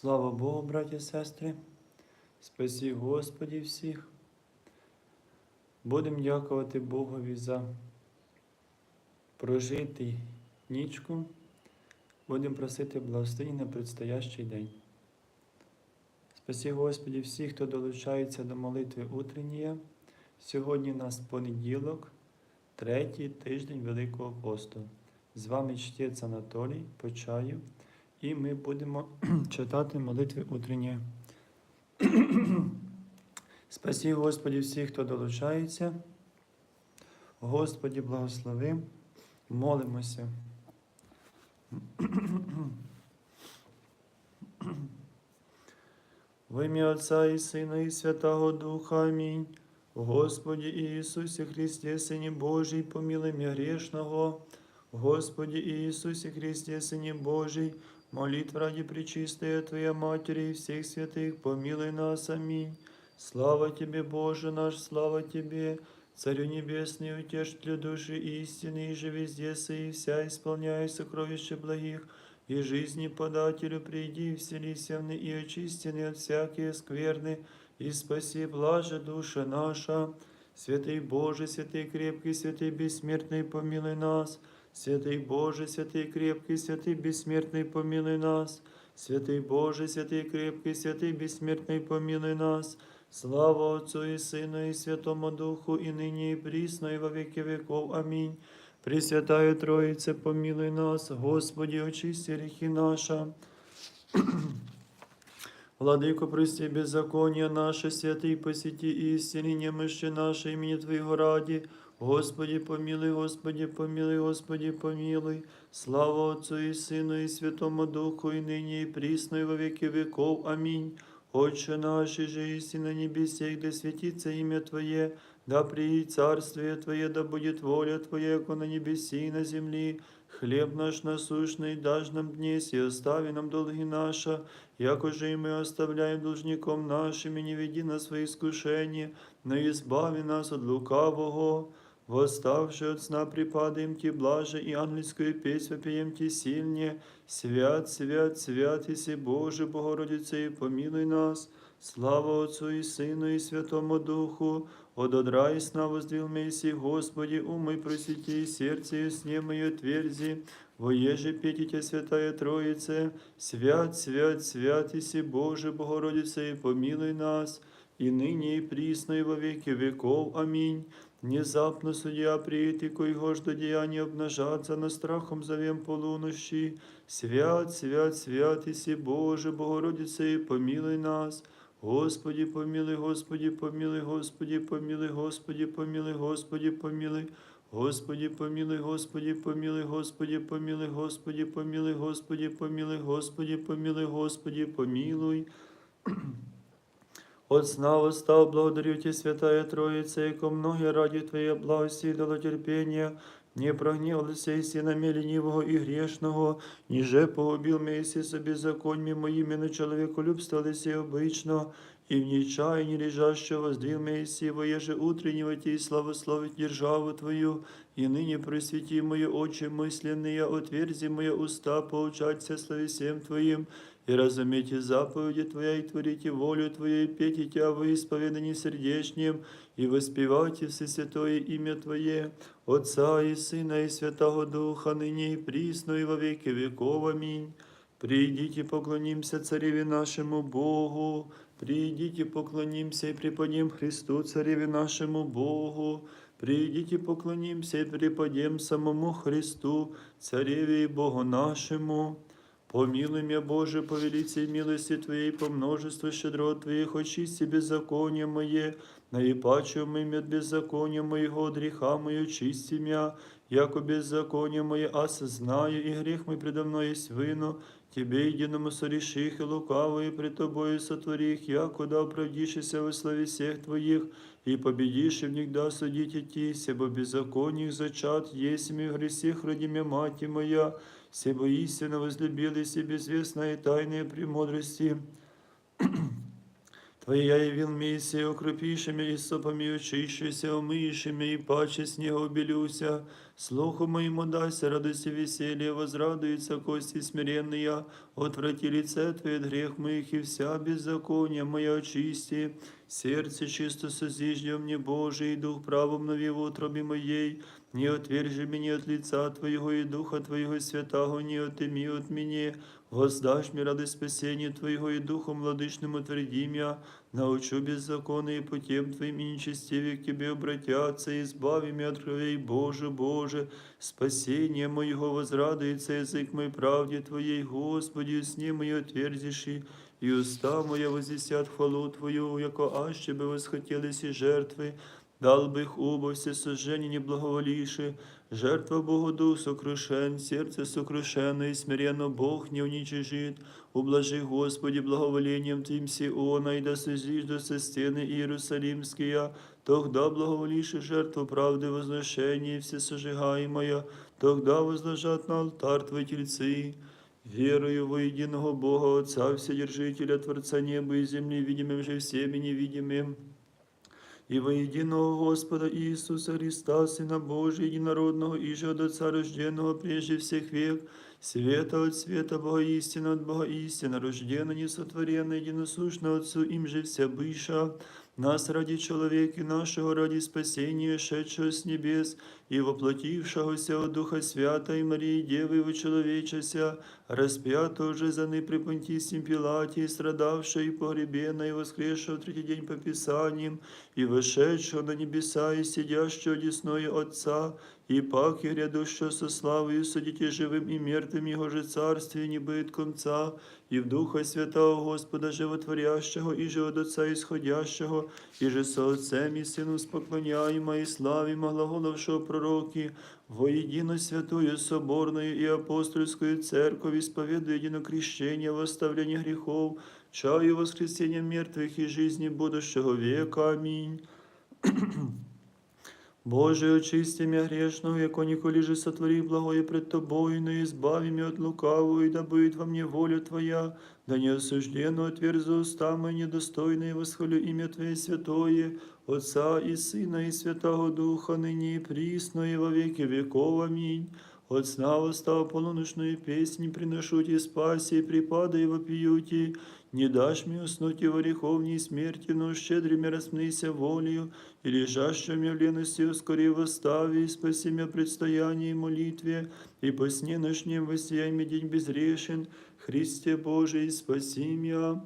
Слава Богу, браті і сестри, спасі Господі всіх. Будемо дякувати Богові за прожитий нічку. Будемо просити благословення на предстоящий день. Спасі Господі всіх, хто долучається до молитви утренньої. Сьогодні у нас понеділок, третій тиждень Великого посту. З вами чтець Анатолій по чаю. І ми будемо читати молитви утренні. Спасі Господі всіх, хто долучається. Господі благослови. Молимося. В ім'я Отця і Сина, і Святого Духа. Амінь. Господі Ісусі Христе, Сині Божий, помилуй мя грешного. Господи Иисусе Христе, Сыне Божий, молитв ради Пречистая Твоя Матери и всех святых, помилуй нас, аминь. Слава Тебе, Боже наш, слава Тебе, Царю Небесный, утешителю души истины, и же везде и вся исполняй сокровища благих, и жизни подателю приди, вселися в и очистины от всякие скверны, и спаси блаже душа наша. Святый Боже, святый крепкий, святый бессмертный, помилуй нас. Святий Боже, святий крепкий, святий безсмертний, помилуй нас. Святий Боже, святий крепкий, святий безсмертний, помилуй нас. Слава Отцу і Сину, і Святому Духу, і нині, і прісно, і во віки веков. Амінь. Пресвятая Троїце, помилуй нас, Господи, очисти гріхи наша. Владыко, прости беззаконие наше, святый, посети истине немощи наше, имени Твоего ради. Господи, помилуй, Господи, помилуй, Господи, помилуй. Слава Отцу и Сыну и Святому Духу, и ныне, и присно, и во веки веков. Аминь. Отче наш, и же иси на небесе, да светится имя Твое, да приидет царствие Твое, да будет воля Твоя, как на небеси и на земли. Хлеб наш насущный дашь нам днесь, и остави нам долги наши, яко же и мы оставляем должником нашим, и не веди на свои искушения, но избави нас от лукавого. Восставши от сна припадаем Ти блаже, и ангельскую песнь вопием Ти сильнее. Свят, свят, свят, Иси Боже, Богородице, и помилуй нас. Слава Отцу и Сыну и Святому Духу, от одра сна воздвил Месси, Господи, умой просвети, сердце и сне мое тверзи, воеже петите, Святая Троице, свят, свят, свят, Иси Боже, Богородице, и помилуй нас, и ныне, и присно, и во веки веков. Аминь. Внезапно судья приїти, коего ж до деяния обнажаться, на страхом зовем полунощі. Свят, свят, свят, Иси Боже, Богородице, и помилуй нас. Господи, помилуй, Господи, помилуй, Господи, помилуй, Господи, помилуй, Господи, помилуй. Господи, помилуй, Господи, помилуй, Господи, помилуй, Господи, помилуй, Господи, помилуй, Господи, помилуй, Господи, помилуй. От сна восстал, благодарю Тебя, Святая Троица, яко многие ради Твоей благости дало терпения, не прогневался и синами ленивого и грешного, ниже погубил Месси со беззаконьми моими на человеколюбство лисе обычно, и в нечаянии лежащего воздвиг Месси, воеже утреннего Ти и славословить державу Твою, и ныне просвети мои очи мысленные, отверзи мои уста, поучаться словесем Твоим, и разумейте заповеди Твоя, и творите волю Твою, и пейте Тебя во исповедании сердечнем, и воспевайте все святое имя Твое, Отца и Сына и Святого Духа, ныне и присно, и во веки веков. Аминь. Придите, поклонимся Цареве нашему Богу, придите, поклонимся и преподем Христу, Цареве нашему Богу, придите, поклонимся и преподем самому Христу, Цареве и Богу нашему. Помилуй меня, Боже, по велице милости Твоей, по множеству щедрот Твоих, очисти беззаконие мое, наипаче мы от беззакония моего, от греха мое, чисти мя, яко беззаконие мое осознаю, и грех мой предо мной есть вину, Тебе единому сореших и лукавые пред Тобою сотворих, яко да оправдишься во славе всех Твоих, и победишь, и внегда судите Ти, себо беззакониях зачат, есть ми в гресех родиме мати моя, себо истинно возлюбились и безвестные тайные премудрости. Твоя явил Мессия, укропиши меня и сопами очищуся, умыешь меня и паче снега убелюся, Слуху моему дайся, радости веселье, возрадуются кости смиренные, отврати лице Твое от грех моих, и вся беззакония моя очисти. Сердце чисто созижди мне, Божий, и дух правом нови в утробе моей. Не отвержи меня от лица Твоего и Духа Твоего Святого, не отыми от меня. Воздашь мне радость спасения Твоего и Духом владычным утверди меня. Научу беззаконные путем Твоим и нечестивее к Тебе обратятся, избави меня от кровей, Боже, Боже, спасение моего возрадуется язык мой правде Твоей, Господи, сне мое отверзиши, и уста моя возвестят хвалу Твою, яко аще бы восхотелись и жертвы, дал бы их убо все сожжения не благоволивши, жертва Богу дух сокрушен, сердце сокрушено и смиренно Бог не уничижит, ублажи, Господи, благоволением Твим Сиона, и да созижда со стены Иерусалимские, тогда благоволишь жертву правды возношения всесожигаемая, тогда возложат на алтарь Твои тельцы. Верую во единого Бога Отца, Вседержителя, Творца неба и земли, видимым же всеми невидимым, и воєдиного Господа Иисуса Христа, Сына Божия, единородного, и до от Отца рожденного прежде всех век, света от света, Бога истина от Бога истина, рожденно, несотворенно, единосущно Отцу, им же вся быша, нас ради человека нашего, ради спасения, шедшего с небес, и воплотившегося от Духа Святой Марии Девы вочеловечася, распятого же за ны при Понтийском Пилате, и страдавшего и погребенного, и воскресшего в третий день по Писаниям, и вошедшего на небеса, и сидящего одесное Отца, и пак и грядущего со славою судите живым и мертвым Его же царствие не будет конца, и в Духа Святого Господа Животворящего, и же от Отца исходящего, и же со Отцем и Сыном споклоняемо и славимо глаголовшего пророки, воедино святую соборную и апостольскую церковь, исповедуя едино крещение, восставление грехов, чаю воскресения мертвых и жизни будущего века. Аминь. Боже, очисти меня грешного, яко николи же сотвори благое пред Тобою, но избави меня от лукавого, и да будет во мне воля Твоя, да не осужденно отверзу уста мои недостойные, восхвалю имя Твое святое, Отца и Сына и Святого Духа, ныне и присно, и во веки веков. Аминь. От сна восстав полуночную песнь, приношу Тебе спаси, припадай вопиюти, не дашь мне уснуть и в ореховней смерти, но щедрыми распнися волею, и лежащими в лености ускори восстави, и спаси меня предстоянии и молитве, и по сне ночнем воссияй мне день безрешен, Христе Божий, спаси меня.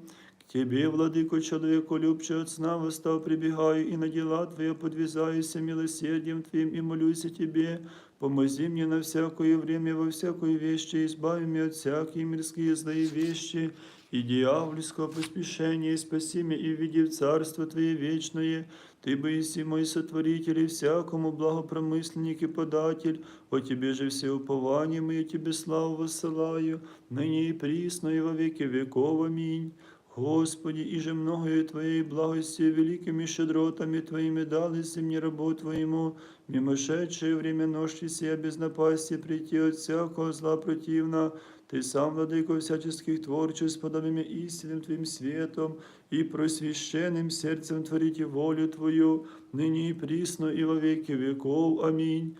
К Тебе, владыко, человеку любче от сна восстав, прибегаю, и на дела Твои подвязаюся милосердием Твоим, и молюсь о Тебе, Помози мне на всякое время, во всякой вещи, избави меня от всякие мирские злые вещи, и дьявольского поспешения, и спаси меня и введи в Царство Твое вечное. Ты боиси мой сотворитель и всякому благопромысленник и податель, о Тебе же все упование мое, Тебе славу воссылаю, ныне и присно, и во веки веков. Аминь. Господи, и же многое Твоей благости, великими щедротами Твоими дались мне рабу Твоему, мимошедшее время ночи сия без напасти прийти от всякого зла противна, Ты сам, владыко всяческих творчеств, подобными истинным Твоим светом и просвященным сердцем творите волю Твою, ныне и присно, и во веки веков. Аминь.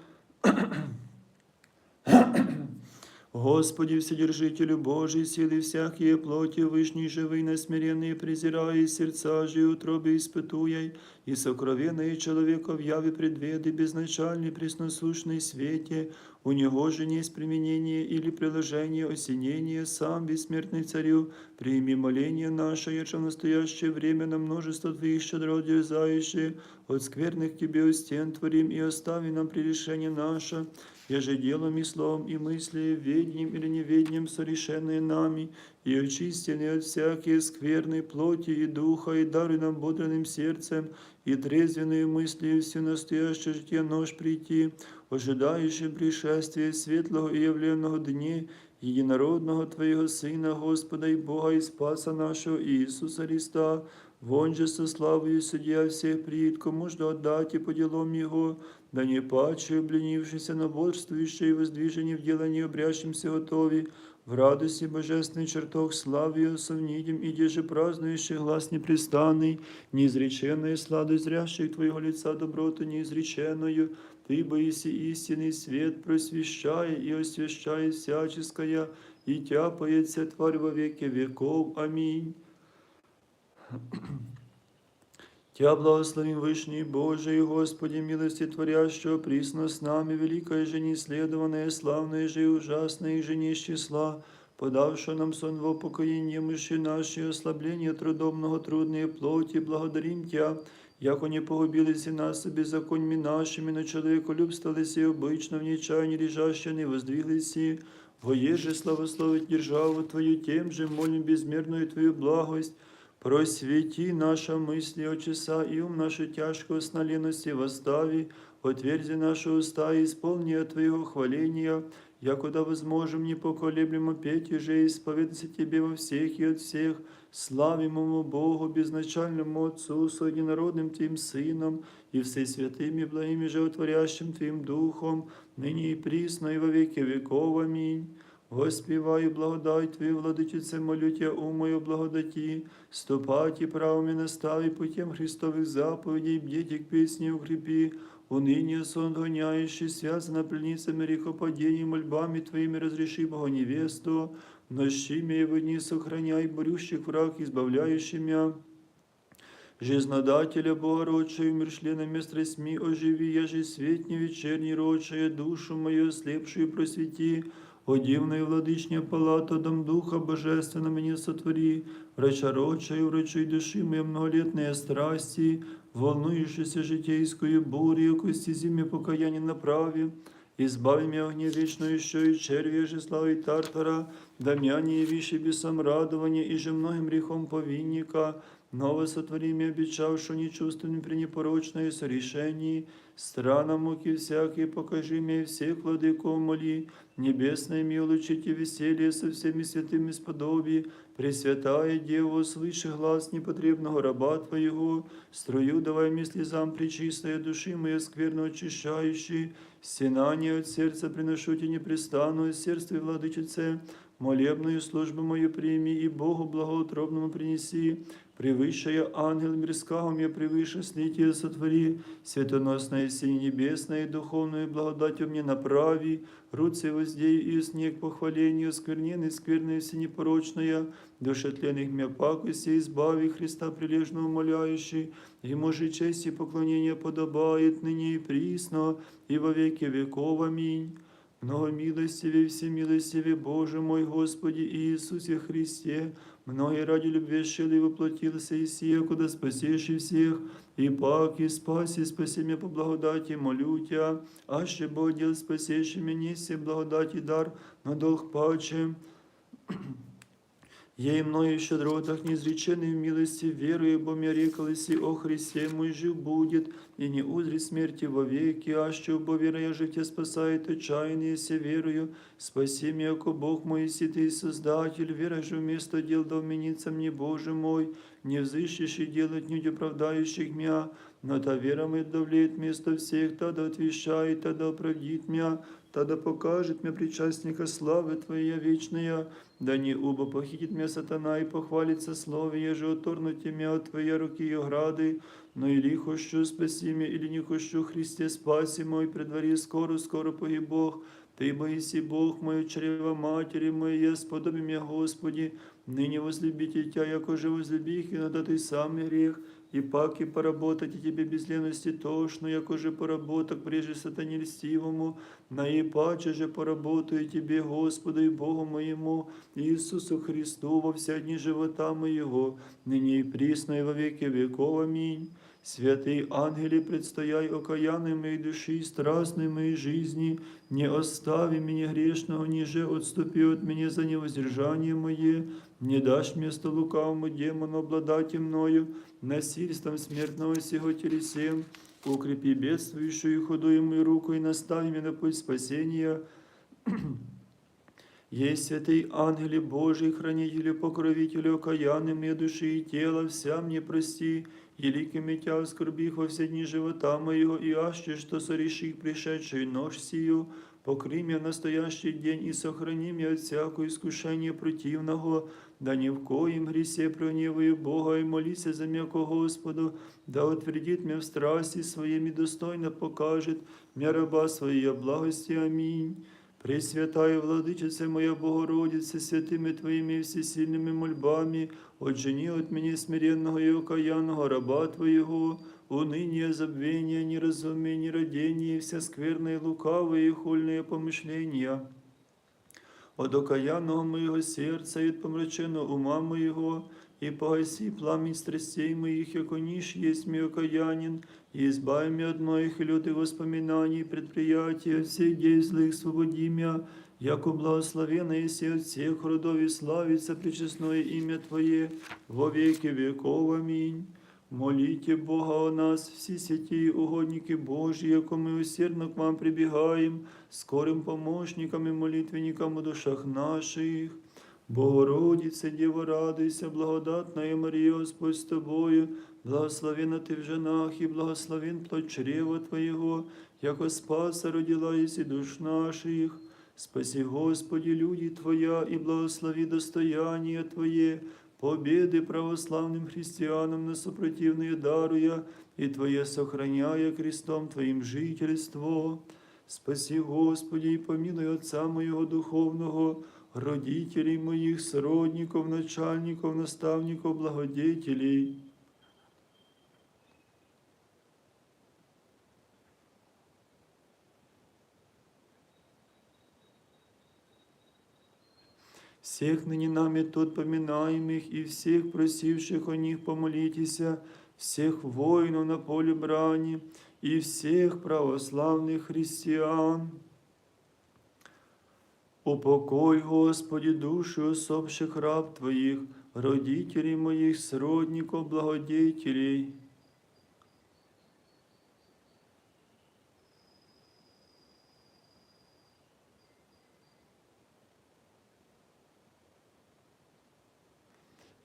Господи, Вседержителю Божий, силы всякие плоти, вышний живый, насмиренный, презирая сердца же и утробы испытуя, и сокровенное человека в яве предведы, безначальный, пресносущный свете, у него же не есть применение или приложение осенения, сам бессмертный царю, прими моление наше, ежа в настоящее время на множество Твоих щедрот дерзающие, от скверных Тебе у стен творим и остави нам прегрешение наше, еже делом и словом и мыслью, ведением или неведением совершенные нами, и очистенные от всякие скверной плоти и духа, и даруй нам бодренным сердцем, и трезвенные мысли все настоящее житие нож прийти, ожидающий пришествия светлого и явленного дне, единородного Твоего Сына, Господа и Бога и Спаса нашего Иисуса Христа, Вон же со славою судья всех приит, кому ж отдать и по делам Его, да не паче, обленившийся на бодствующее и воздвижение в делании обрящимся готови, в радости божественный чертог славию совнидим, и деже празднующий глас непрестанный, неизреченная сладость зрящих Твоего лица доброту неизреченную, Ты боиси истинный свет, просвещая и освящая всяческое, и тяпается тварь во веки веков. Аминь. Тя благословим Вышний Божий, Господи, милости творящего, присно с нами, великая же неследованная, славная же и ужасная же не из числа, подавшая нам сон в упокоение мыши наши, ослабление трудомного трудные плоти, благодарим Тя, яко не погубились и нас беззаконьми нашими, на человеколюбство лиси обычно в нечаянии лежаще не воздвиглись, воеже славословить державу Твою, тем же молим безмерную Твою благость, Просвети наша мысли, очеса, и ум нашу тяжкую сна лености восстави, отверзи наши уста и исполни от Твоего хваления, якуда возможем непоколеблемо петь и же исповедаться Тебе во всех и от всех, славимому Богу, безначальному Отцу, с одинородным Твоим Сыном, и всесвятым и благим и животворящим Твоим Духом, ныне и присно, и во веки веков. Аминь. Воспіваю благодать Твою, владичице, молю Тя, умою благодаті, ступати правами настави путем Христових заповедей, бдіть к песни укрепи, уныние сон гоняющий, связана пленницами грехопадений, мольбами Твоими разреши Бога невесту, нощи меня в дни сохраняй, борющих враг, избавляющий меня. Жизнодателя Богородчую, мир членами страстьми оживи, я же светни вечерней рочая, душу мою ослепшую просвети, о дивная владычня палата, дом Духа Божественно мне сотвори, врача рочая, врачуй души моей многолетные страсти, волнующейся житейскую бурю, кости зиме покаяние направи, Избави меня огне вечно еще и червя же славы Тартара, дамяне явиши бесом радования и же многим грехом повинника, ново сотвори мне обещавшую нечувственным при непорочное сорешении, страна муки всякие покажи мне всех владыков моли, небесное ми улучите веселье со всеми святыми сподоби, Пресвятая Дева, слыши глаз непотребного раба Твоего, строю давай мне слезам причистая души моей скверно очищающей, стенание от сердца приношу тебе непрестанную сердце владычице, молебную службу мою прими и Богу благоутробному принеси, превыше ангел мирского мне превыше снитие сотвори, светоносное синее небесное и духовную благодатью мне направи, руцы воздей и снег похвалению, скверненный, скверная всенепорочная, душетленных мя пакости, избави Христа прилежно умоляющий, Ему же честь и поклонение подобает ныне и присно, и во веки веков. Аминь. Много милостивее, всемилостивее Боже мой Господи Иисусе Христе, многие ради любви шили воплотился и сия, куда спасешь и всех, и пак и спаси, спаси меня по благодати, молю а аще Бог дел спасешь меня, все благодати дар на долг паче. Ей мною щедротах неизреченной в милости верую, бо мне рекалися о Христе мой жив будет, и не узри смерти вовеки, аще бо вера я же Тебя спасает отчаяние, се верую, спаси меня, яко Бог мой, си Ты Создатель, вера же вместо дел да вменится мне, Боже мой, не взыщешь делать нюдь оправдающих меня, но та вера моя давлеет вместо всех, тогда отвещает, тогда оправдит меня, тогда покажет мне причастника славы Твоя вечная, да не убо похитит меня сатана и похвалится слове, же оторнуть меня от Твоей руки и ограды, но или хочу спаси меня, или не хочу, Христе, спаси мой, при дворе скоро, скоро погиб Бог, Ты боиси Бог мой, чрева матери моей, сподоби меня, Господи, ныне возлюбите Тя, яко же возлюбих, и надо Ты сам грех, и пак и поработать и тебе без лености тошно, яко же поработок прежде сатане льстивому, наипаче же поработаю тебе, Господу и Богу моему, Иисусу Христу, во вся дни живота моего, ныне и присно и во веки веков. Аминь. Святый ангели, предстояй окаянной моей души страстной моей жизни, не остави меня грешного, ниже отступи от меня за невоздержание мое, не дашь место лукавому демону обладать мною, насильством смертного сего телесем, укрепи бедствующую и худую мою руку и настави меня на путь спасения. Есть святый ангеле Божий, хранителю, покровителю, окаянный мне души и тела, вся мне прости, и ликами тя оскорбих во все дни живота моего, и аще, что сореших пришедшую нож сию, покрый меня в настоящий день и сохрани меня от всякого искушения противного, да ни в коем гресе прогневаю Бога и молися за меня ко Господу, да утвердит меня в страсти своими достойно покажет меня раба своей благости. Аминь. Пресвятая Владычице моя Богородице, святими Твоими всесильными мольбами, отжени от меня смиренного и окаянного раба Твоего, уныние, забвение, неразумие, нерадение, вся скверные, лукавые и хульные помышления. От окаянного моего сердца и от ума моего, и погаси пламень страстей моих, яко ниш есть мой окаянин, и избави меня от моих и лютых воспоминаний, предприятий, от всех дей злых свободи меня, яко благословенно еси от всех родов и славится пречестное имя Твое во веки веков. Аминь. Молите Бога о нас, всі святі угодники Божі, яко ми усердно к вам прибігаємо, скорим помощникам і молитвенникам у душах наших. Богородице, Діво, радуйся, благодатна Марія, Господь з тобою, благословена ти в женах і благословен плод чрева Твоєго, яко спаса родила єси душ наших. Спаси, Господи, люди Твоя, и благослови достояние Твое, победы православным христианам на сопротивные даруя, и Твое сохраняя крестом Твоим жительство. Спаси, Господи, и помилуй Отца моего духовного, родителей моих, сродников, начальников, наставников, благодетелей. всех ныне нами тут поминаемых и всех просивших о них помолитеся, всех воинов на поле брани и всех православных христиан. Упокой, Господи, души усопших раб Твоих, родителей моих, сродников, благодетелей.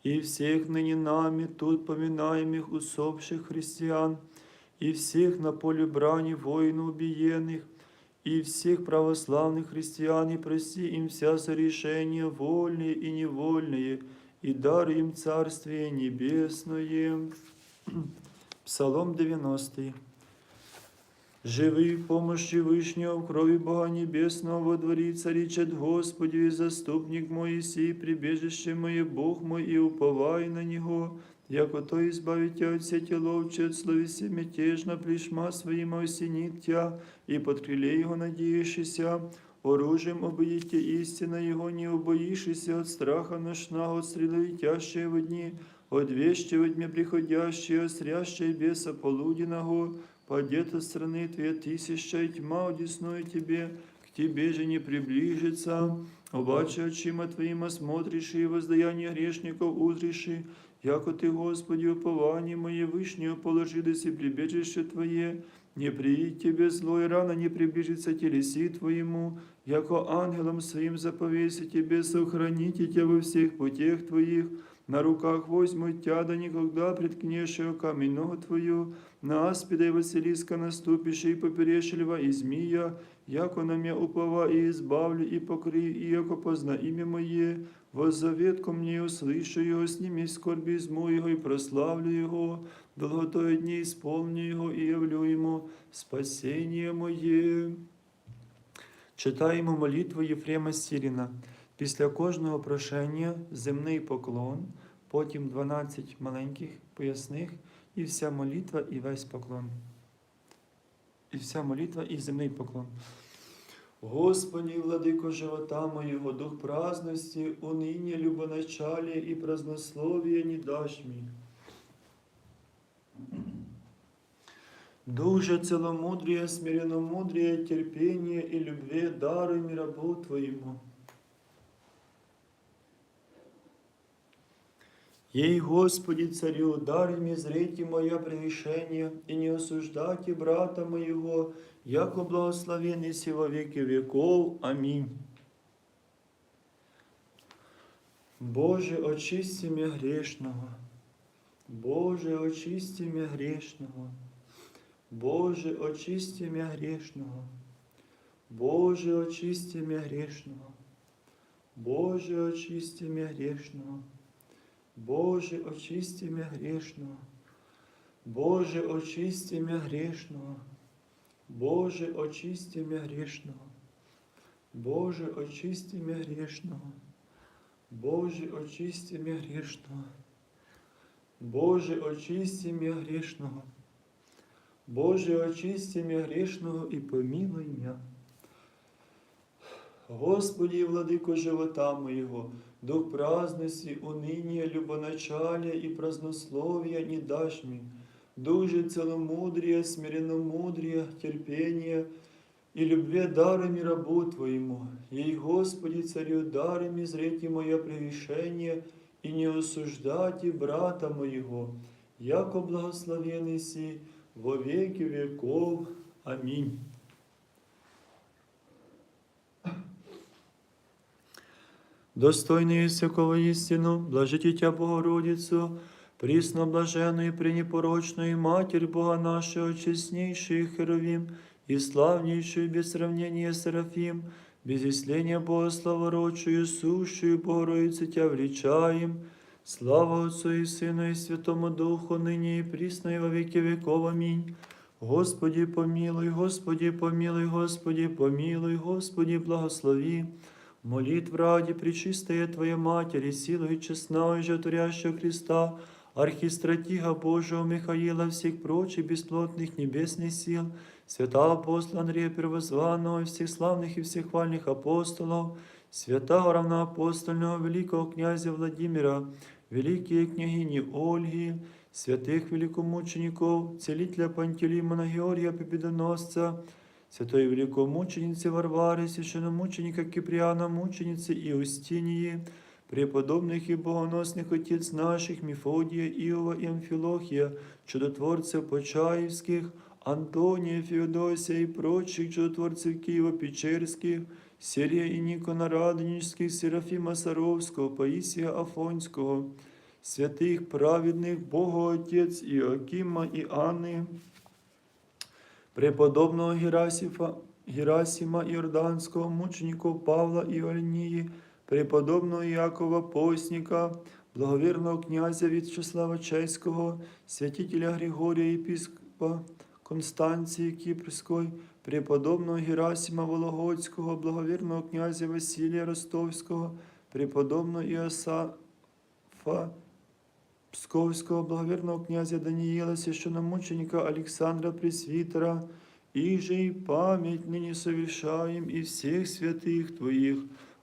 и всех ныне нами тут поминаемых усопших христиан, и всех на поле брани воинов убиенных, и всех православных христиан, и прости им вся сорешения вольные и невольные, и дар им Царствие Небесное. Псалом 90. Живи в помощи Вышнего, в крови Бога Небесного, во дворе царичет Господи, и заступник мой, сей, прибежище мое, Бог мой, и уповай на Него, яко то избавить тебя от сети ловчи, от словеси мятежно, плешма своим осенит тя, и под крыле Его надеешься, оружием обоите истина Его, не убоишься от страха ношного, от стрелы летящие в дни, от вещи во тьме приходящие, от срящие беса полуденного, Падет от страны Твоя тысяча, и тьма одесную Тебе, к Тебе же не приближится. Обаче очима Твоим смотришь и воздаяние грешников узришь, яко Ты, Господи, упование мое вышнее положилось и прибежище Твое, не приидь Тебе зло, и рано не приближится телеси Твоему, яко ангелом своим заповеси Тебе сохраните Тебя во всех путях Твоих, на руках возьмут Тя, да никогда преткнешь камень ногу Твою, на аспида и Василиска наступишь, и и змия, яко на меня упова и избавлю, и покри, и яко позна имя Мое, воззовет ко мне, услышу его, сними скорби из моего, и прославлю его, долготою дни исполню его, и явлю ему спасение Мое. Читаємо молитву Єфрема Сіріна. Після кожного прошення земний поклон, потім 12 маленьких поясних, і вся молитва, і весь поклон. І вся молитва, і земний поклон. Господи, владико живота моего, дух праздности, уныние, любоначалие и празднословие не дашь мне. Дух же целомудрия, смиренномудрия, терпения и любви даруй мне рабу Твоему. Ей, Господи, царю, дай мне зрите мое прегрешение, и не осуждайте брата моего, яко благословенный си во веки веков. Аминь. Боже, очисти меня грешного. Боже, очисти меня грешного. Боже, очисти меня грешного. Боже, очисти мя грешного. Боже, очисти мя грешного. Боже, очисти мя грешного. Боже, очисти мя грешного. Боже, очисти мя грешного. Боже, очисти мя грешного. Боже, очисти мя грешного. Боже, очисти мя грешного. Боже, очисти мя грешного и помилуй мя. Господи, владыко живота моего, дух праздности, уныния, любоначалия и празднословия не дашь мне, дух же целомудрия, смиренномудрия, терпения и любви дарами рабу Твоему. Ей, Господи, царю дарами зрите мое прегрешение и не осуждайте брата моего, яко благословенный си во веки веков. Аминь. Достойный всякого истину, блажите Тя Богородицу, присно блаженную и пренепорочную Матерь Бога нашего, честнейшую Херовим и славнейшую без сравнения Серафим, без исления Бога славородшую, сущую Богородицу Тя величаем, Слава Отцу и Сыну и Святому Духу, ныне и присно и во веки веков. Аминь. Господи помилуй, Господи помилуй, Господи помилуй, Господи благослови. Молитв ради Пречистая Твоя Матери, силою честного и жертворящего Христа, архистратига Божьего Михаила, всех прочих бесплотных небесных сил, святого апостола Андрея Первозванного, и всех славных и всех хвальных апостолов, святого равноапостольного великого князя Владимира, великие княгини Ольги, святых великомучеников, целителя Пантелеймона Георгия Победоносца, святой великомученицы Варваре, священномученика Киприана, мученицы Иустинии, преподобных и Богоносних Отець наших Міфодія, Іова і Амфилохия, Чудотворців Почаївських, Антонія, Феодосія і прочих чудотворців Києва Печерських, Сергія і Нікона Радонежських, Серафіма Саровського, Паїсія Афонського, святих праведних Бога Отець Іоакіма і Анни преподобного Герасифа, Герасима Иорданского, мучеников Павла и преподобного Якова Постника, благовірного князя В'ячеслава Чеського, святителя Григорія Єпископа Констанції Кіпрської, преподобного Герасима Вологодського, благовірного князя Василія Ростовського, преподобного Іосафа Псковського, благовірного князя Даниила, священномученика Александра Пресвитера, и же и память ныне совершаем и всех святых Твоих,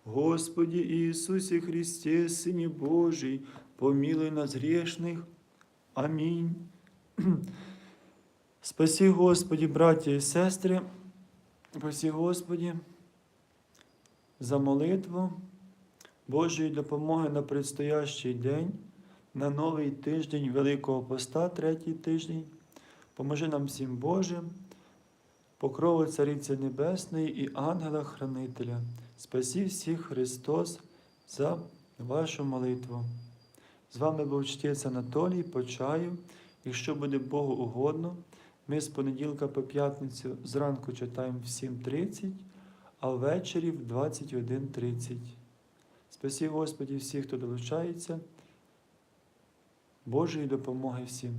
Господи Иисусе Христе, Сыне Божий, помилуй нас грешных. Аминь. Спаси, Господи, браті і сестри, спаси, Господи, за молитву Божої допомоги на предстоящий день, на новий тиждень Великого Поста, третій тиждень. Поможи нам всім Божим, покрову Цариці Небесної і ангела-хранителя. Спасі всіх Христос за вашу молитву. З вами був чтець Анатолій Почаєв. Якщо буде Богу угодно, ми з понеділка по п'ятницю зранку читаємо в 7.30, а ввечері в 21.30. Спасі Господі всіх, хто долучається. Божої допомоги всім.